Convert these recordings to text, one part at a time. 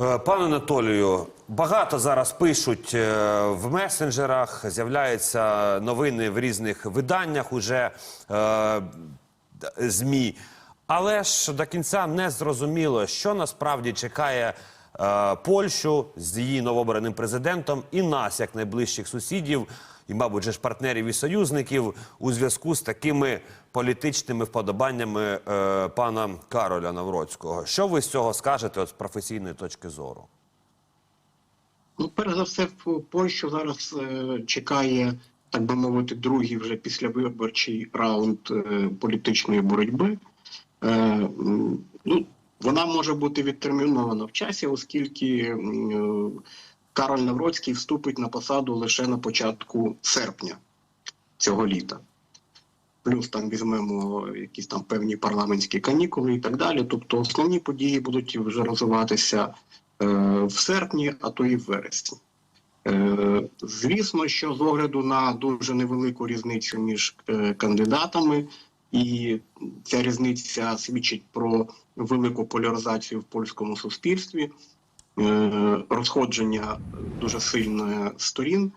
Е, Пане Анатолію, багато зараз пишуть е, в месенджерах, з'являються новини в різних виданнях уже е, ЗМІ. Але ж до кінця не зрозуміло, що насправді чекає Польщу з її новообраним президентом і нас, як найближчих сусідів, і, мабуть, же ж партнерів і союзників у зв'язку з такими політичними вподобаннями е, пана Кароля Навроцького. Що ви з цього скажете от, з професійної точки зору? Ну, перш за все, в Польщу зараз е, чекає, так би мовити, другий вже післявиборчий раунд е, політичної боротьби. Е, ну, вона може бути відтермінована в часі, оскільки е, Кароль Навроцький вступить на посаду лише на початку серпня цього літа. Плюс там візьмемо якісь там певні парламентські канікули і так далі. Тобто основні події будуть вже розвиватися е, в серпні, а то і в вересні. Е, звісно, що з огляду на дуже невелику різницю між е, кандидатами, і ця різниця свідчить про велику поляризацію в польському суспільстві, розходження дуже сильне сторін,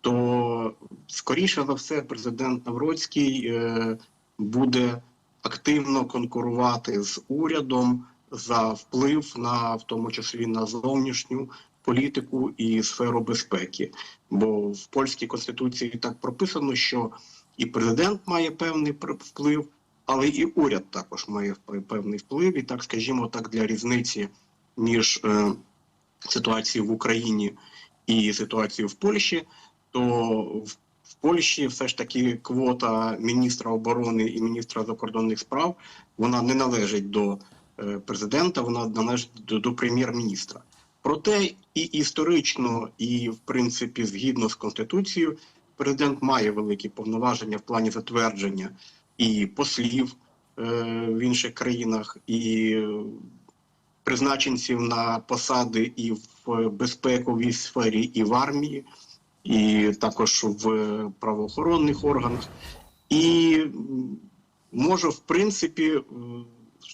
то скоріше за все президент Навроцький е, буде активно конкурувати з урядом за вплив на в тому числі на зовнішню політику і сферу безпеки. Бо в польській конституції так прописано, що і президент має певний вплив, але і уряд також має певний вплив. І так, скажімо так, для різниці між е, ситуацією в Україні і ситуацією в Польщі, то в в Польщі все ж таки квота міністра оборони і міністра закордонних справ вона не належить до е, президента, вона належить до, до прем'єр-міністра. Проте і історично, і в принципі, згідно з конституцією, президент має великі повноваження в плані затвердження і послів е, в інших країнах, і призначенців на посади і в безпековій сфері, і в армії, і також в правоохоронних органах. І може, в принципі,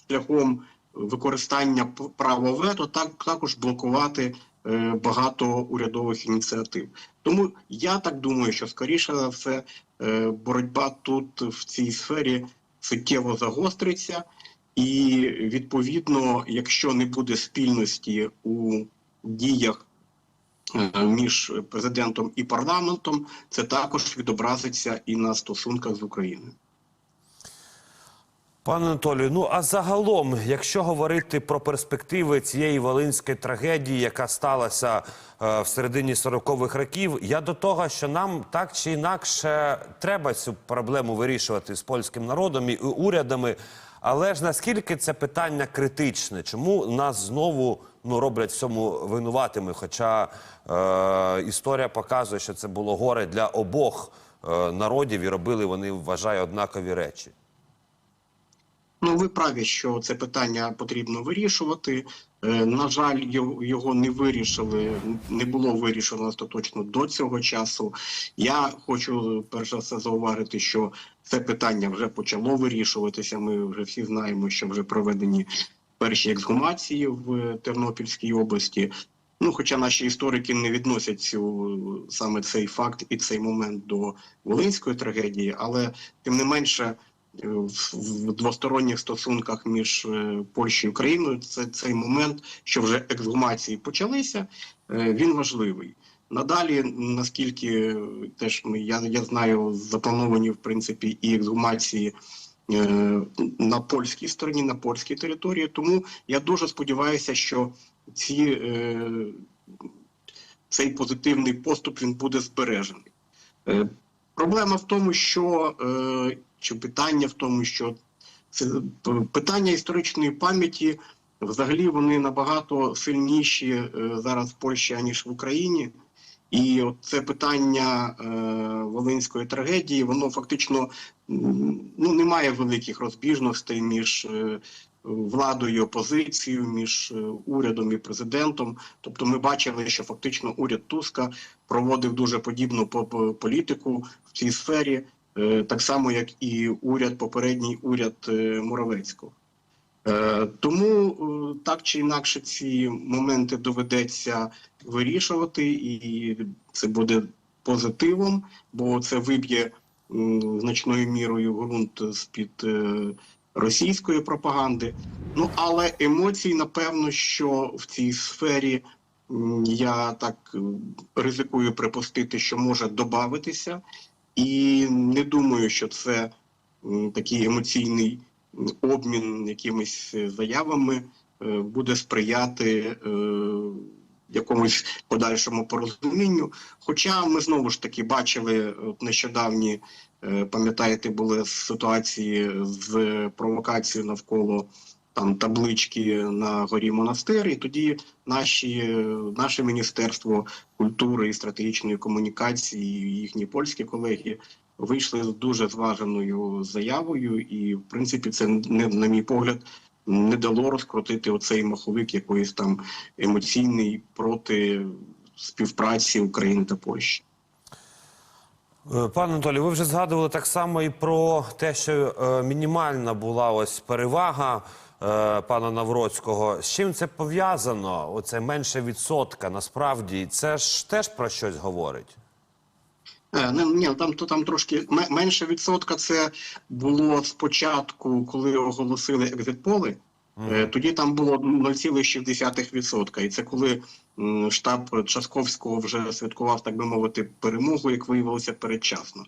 шляхом використання права вето так також блокувати е, багато урядових ініціатив. Тому я так думаю, що скоріше за все е, боротьба тут в цій сфері суттєво загостриться, і відповідно, якщо не буде спільності у діях е, між президентом і парламентом, це також відобразиться і на стосунках з Україною. Пане Анатолію, ну а загалом, якщо говорити про перспективи цієї волинської трагедії, яка сталася е, в середині 40-х років, я до того, що нам так чи інакше треба цю проблему вирішувати з польським народом і урядами. Але ж наскільки це питання критичне? Чому нас знову ну роблять в цьому винуватими? Хоча е, історія показує, що це було горе для обох е, народів, і робили вони вважаю однакові речі. Ну, ви праві, що це питання потрібно вирішувати. Е, на жаль, його- не вирішили, не було вирішено остаточно до цього часу. Я хочу перш за все зауважити, що це питання вже почало вирішуватися. Ми вже всі знаємо, що вже проведені перші ексгумації в Тернопільській області. Ну, хоча наші історики не відносять цю саме цей факт і цей момент до Волинської трагедії, але тим не менше в в двосторонніх стосунках між е, Польщею і Україною це цей момент, що вже ексгумації почалися, е, він важливий. Надалі, наскільки е, теж я, я знаю, заплановані в принципі і ексгумації е, на польській стороні, на польській території. Тому я дуже сподіваюся, що ці, е, цей позитивний поступ він буде збережений. Е, Проблема в тому, що е, чи питання в тому, що це питання історичної пам'яті взагалі вони набагато сильніші е, зараз в Польщі аніж в Україні. І от це питання е, волинської трагедії, воно фактично ну немає великих розбіжностей між е, владою і опозицією, між е, урядом і президентом. Тобто, ми бачили, що фактично уряд Туска проводив дуже подібну по- по- політику в цій сфері, е, так само як і уряд, попередній уряд е, Моровецького. Е, Тому е, так чи інакше ці моменти доведеться вирішувати, і це буде позитивом, бо це виб'є значною мірою ґрунт з-під е, російської пропаганди. Ну але емоцій, напевно, що в цій сфері я так е, ризикую припустити, що може додатися, і не думаю, що це такий емоційний обмін якимись е, заявами е, буде сприяти е, якомусь подальшому порозумінню. Хоча ми знову ж таки бачили от нещодавні, пам'ятаєте, були ситуації з провокацією навколо там таблички на горі монастир, і тоді наші, наше міністерство культури і стратегічної комунікації, їхні польські колеги вийшли з дуже зваженою заявою, і в принципі це не на мій погляд не дало розкрутити оцей маховик якоїсь там емоційний проти співпраці України та Польщі. Е, Пане Анатолій, ви вже згадували так само і про те, що е, мінімальна була ось перевага пана Навроцького. З чим це пов'язано? Оце менше відсотка. Насправді це ж теж про щось говорить. Е, Не, ні, там то там трошки менше відсотка. Це було спочатку, коли оголосили екзитполи. Е, Тоді там було 0,6%. І це коли штаб Часковського вже святкував, так би мовити, перемогу, як виявилося передчасно.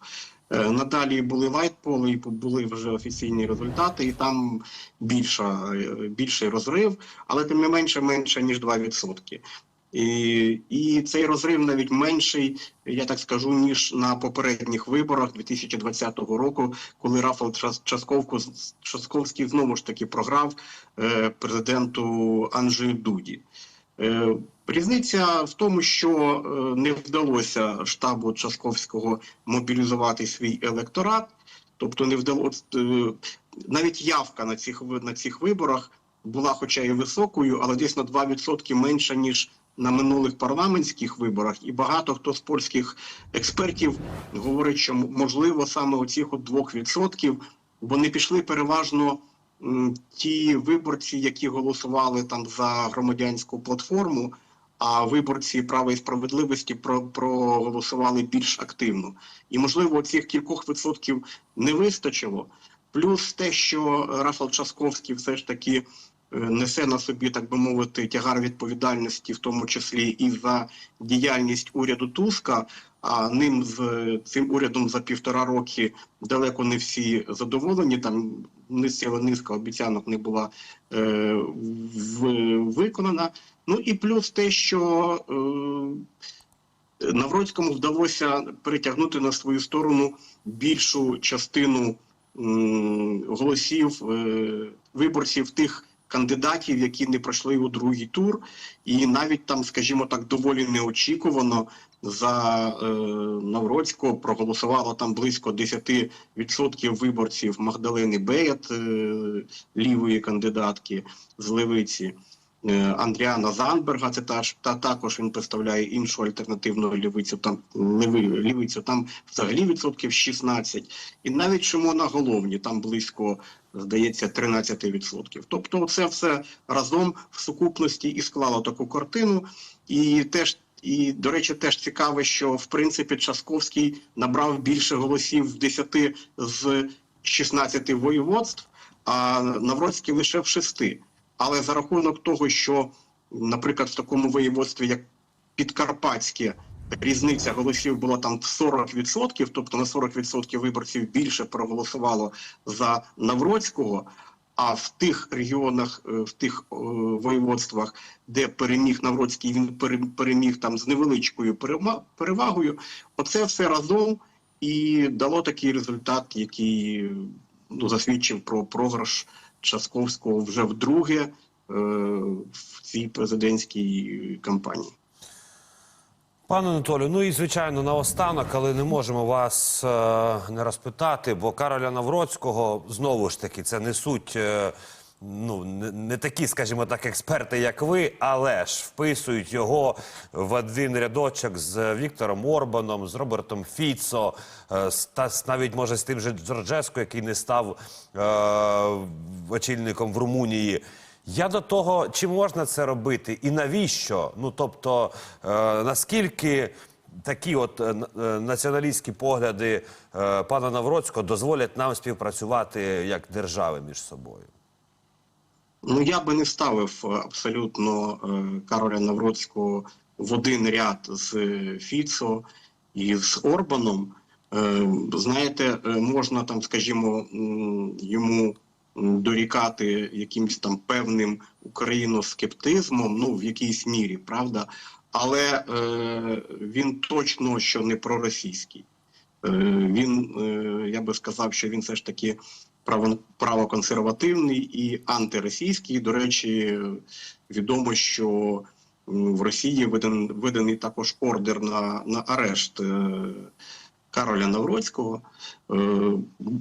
Е, Надалі були лайтполи, і були вже офіційні результати, і там більша, е, більший розрив, але тим не менше менше ніж 2%. І, і цей розрив навіть менший, я так скажу, ніж на попередніх виборах 2020 року, коли Рафал Часковський знову ж таки програв е, президенту Анджею Дуді. Е, різниця в тому, що е, не вдалося штабу Часковського мобілізувати свій електорат, тобто не вдалося е, навіть явка на цих на цих виборах була, хоча і високою, але десь на 2% менша ніж на минулих парламентських виборах, і багато хто з польських експертів говорить, що можливо саме оцих от 2% вони пішли переважно ті виборці, які голосували там за громадянську платформу. А виборці права і справедливості про проголосували більш активно, і можливо цих кількох відсотків не вистачило. Плюс те, що Рафал Часковський все ж таки несе на собі, так би мовити, тягар відповідальності, в тому числі і за діяльність уряду Туска. А ним з е, цим урядом за півтора роки далеко не всі задоволені. Там не ціла низка обіцянок не була е, в, виконана. Ну і плюс те, що е, Навроцькому вдалося перетягнути на свою сторону більшу частину м, голосів е, виборців тих кандидатів, які не пройшли у другий тур, і навіть там, скажімо так, доволі неочікувано за е, Навроцького проголосувало там близько 10% виборців Магдалини Беят, е, лівої кандидатки з Левиці. Е, Андріана Занберга, це та, та також він представляє іншу альтернативну лівицю. Там леви, лівицю, там взагалі відсотків 16. І навіть Шимона Головні, там близько, здається, 13%. Тобто, це все разом в сукупності і склало таку картину. І теж, і до речі, теж цікаво, що в принципі Часковський набрав більше голосів в 10 з 16 воєводств, а Навроцький лише в 6. Але за рахунок того, що, наприклад, в такому воєводстві, як Підкарпатське, різниця голосів була там в 40%, тобто на 40% виборців більше проголосувало за Навроцького. А в тих регіонах, е, в тих е, воєводствах, де переміг Навроцький, він пере- переміг там з невеличкою перевагою. Оце все разом і дало такий результат, який ну, засвідчив про програш Часковського вже вдруге е, в цій президентській кампанії. Пане Анатолію, ну і звичайно, наостанок, але не можемо вас е, не розпитати, бо Кароля Навроцького знову ж таки це не суть е, ну не, не такі, скажімо так, експерти, як ви, але ж вписують його в один рядочок з Віктором Орбаном, з Робертом Фіцо, е, з- та навіть може з тим же Джорджеско, який не став е, очільником в Румунії. Я до того, чи можна це робити, і навіщо? Ну тобто, е, наскільки такі от е, е, націоналістські погляди е, пана Навроцького дозволять нам співпрацювати як держави між собою? Ну я би не ставив е, абсолютно е, Кароля Навроцького в один ряд з Фіцо і з Орбаном. Е, Знаєте, е, можна там, скажімо, йому дорікати якимось там певним україноскептизмом, ну в якійсь мірі, правда, але е, він точно що не проросійський. Е, Він, е, я би сказав, що він все ж таки право, правоконсервативний і антиросійський. До речі, відомо, що в Росії виданий, виданий також ордер на, на арешт е, Кароля Навроцького, е,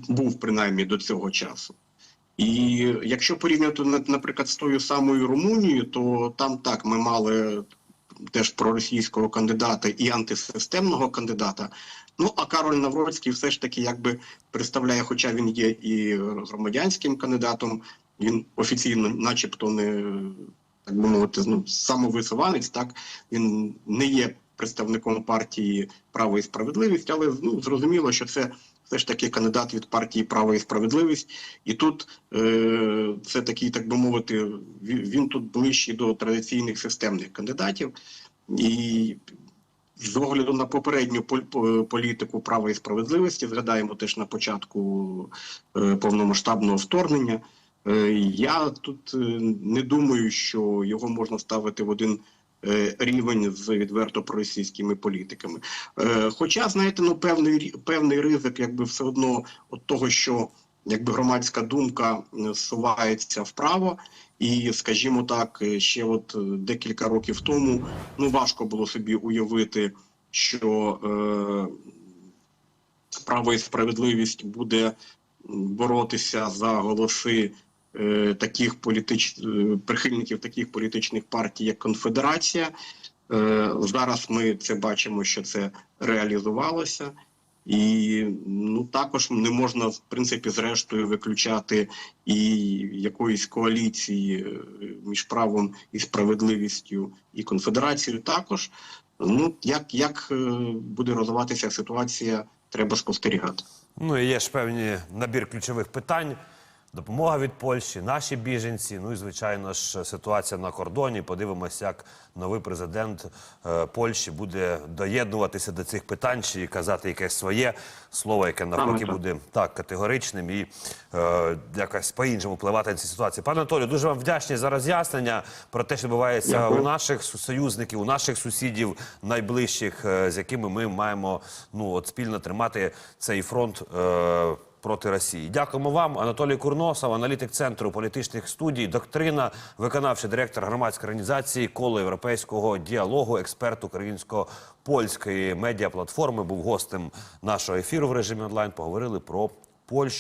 був принаймні до цього часу. І якщо порівняти, на- наприклад, з тою самою Румунією, то там так ми мали теж проросійського кандидата і антисистемного кандидата. Ну а Кароль Навроцький все ж таки якби представляє, хоча він є і громадянським кандидатом, він офіційно, начебто, не так би мовити, ну самовисуванець, так він не є представником партії Право і справедливість, але ну зрозуміло, що це все ж таки кандидат від партії Право і справедливість, і тут е, це такий, так би мовити, він, тут ближчий до традиційних системних кандидатів. І з огляду на попередню пол- політику права і справедливості, згадаємо теж на початку е, повномасштабного вторгнення. е, Я тут е, не думаю, що його можна ставити в один рівень з відверто проросійськими політиками. Е, Хоча, знаєте, ну певний певний ризик, якби все одно от того, що якби громадська думка е, зсувається вправо, і, скажімо так, е, ще от е, декілька років тому ну важко було собі уявити, що е, право і справедливість буде боротися за голоси е, таких політич... е, прихильників таких політичних партій, як Конфедерація. Е, зараз ми це бачимо, що це реалізувалося. І ну також не можна в принципі зрештою виключати і якоїсь коаліції е, між правом і справедливістю і конфедерацією. Також ну як, як е, буде розвиватися ситуація, треба спостерігати. Ну є ж певні набір ключових питань. Допомога від Польщі, наші біженці. Ну і звичайно ж ситуація на кордоні. Подивимося, як новий президент е, Польщі буде доєднуватися до цих питань чи казати якесь своє слово, яке навпаки буде так категоричним і е, якось по-іншому впливати на ці ситуації. Пане Анатолію, дуже вам вдячні за роз'яснення про те, що відбувається Дякую. у наших союзників, у наших сусідів найближчих, е, з якими ми маємо ну от спільно тримати цей фронт. Е, Проти Росії. Дякуємо вам, Анатолій Курносов, аналітик центру політичних студій, доктрина, виконавчий директор громадської організації коло європейського діалогу, експерт українсько-польської медіаплатформи. Був гостем нашого ефіру в режимі онлайн. Поговорили про Польщу.